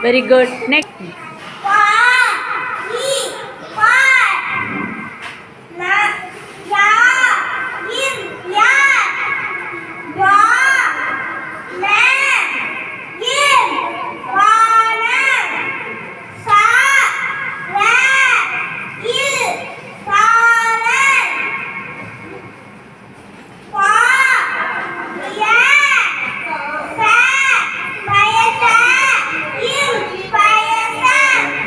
very good. Next.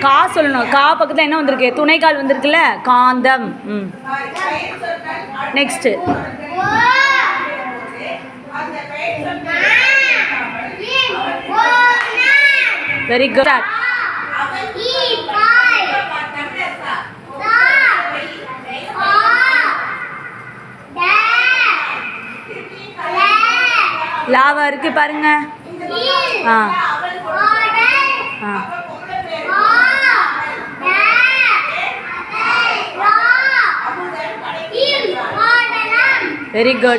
கா சொல்லணும். கா பக்கத்தில் என்ன வந்திருக்கு? துணைக்கால் வந்திருக்குல்ல? காந்தம். ம். நெக்ஸ்ட்டு வெரி குட் லாவா இருக்கு பாருங்க. ஆ. ஆ. very good.